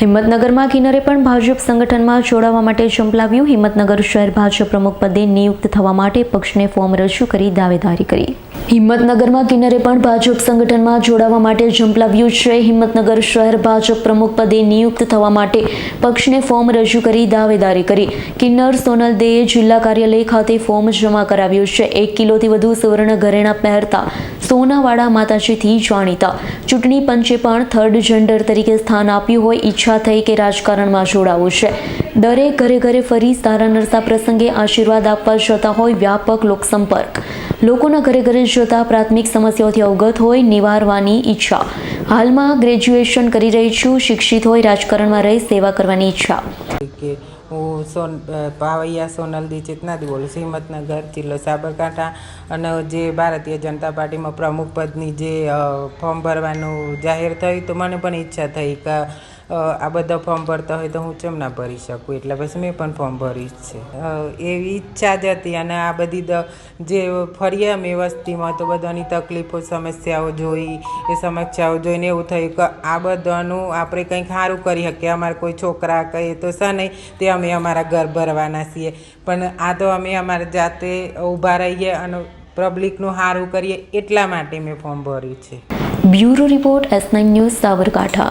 હિંમતનગરમાં કિન્નરે પણ ભાજપ સંગઠનમાં જોડાવા માટે ઝંપલાવ્યું હિંમતનગર શહેર ભાજપ પ્રમુખ પદે નિયુક્ત થવા માટે પક્ષને ફોર્મ રજૂ કરી દાવેદારી કરી. હિંમતનગરમાં કિન્નરે પણ ભાજપ સંગઠનમાં જોડાવા માટે ઝંપલાવ્યું છે. હિંમતનગર શહેર ભાજપ પ્રમુખ પદે નિયુક્ત થવા માટે પક્ષને ફોર્મ રજૂ કરી દાવેદારી કરી. કિન્નર સોનલ દેએ જિલ્લા કાર્યાલય ખાતે ફોર્મ જમા કરાવ્યું છે. એક કિલોથી વધુ સુવર્ણ ઘરેણા પહેરતા સોનાવાળા માતાજીથી જાણીતા. ચૂંટણી પંચે પણ થર્ડ જેન્ડર તરીકે સ્થાન આપ્યું હોય ઈચ્છા થઈ કે રાજકારણમાં જોડાવું છે. દરેક ઘરે ઘરે ફરી સારા નરસા પ્રસંગે આશીર્વાદ આપવા જતા હોય વ્યાપક લોકસંપર્ક. લોકોના ઘરે ઘરે જતા પ્રાથમિક સમસ્યાઓથી અવગત હોય નિવારવાની ઈચ્છા. હાલમાં ગ્રેજ્યુએશન કરી રહી છું, શિક્ષિત હોય, રાજકારણમાં રહી, સેવા કરવાની ઈચ્છા. કે હું સોન પાવૈયા સોનલદી ચેતનાથી બોલું છું હિંમતનગર જિલ્લો સાબરકાંઠા અને જે ભારતીય જનતા પાર્ટીમાં પ્રમુખ પદની જે ફોર્મ ભરવાનું જાહેર થયું, તો મને પણ ઈચ્છા થઈ કે આ બધા ફોર્મ ભરતા હોય તો હું કેમ ના ભરી શકું? એટલે પછી મેં પણ ફોર્મ ભર્યું છે. એવી ઈચ્છા જ હતી અને આ બધી જે ફરીએ અમે વસ્તીમાં તો બધાની તકલીફો, સમસ્યાઓ જોઈ, એ સમસ્યાઓ જોઈને એવું થયું કે આ બધાનું આપણે કંઈક સારું કરી શકીએ. અમારે કોઈ છોકરા કહીએ તો શા નહીં, તે અમે અમારા ઘર ભરવાના છીએ. પણ આ તો અમે અમારા જાતે ઊભા રહીએ અને પબ્લિકનું સારું કરીએ એટલા માટે મેં ફોર્મ ભર્યું છે. Bureau report S nine news Sabarkantha.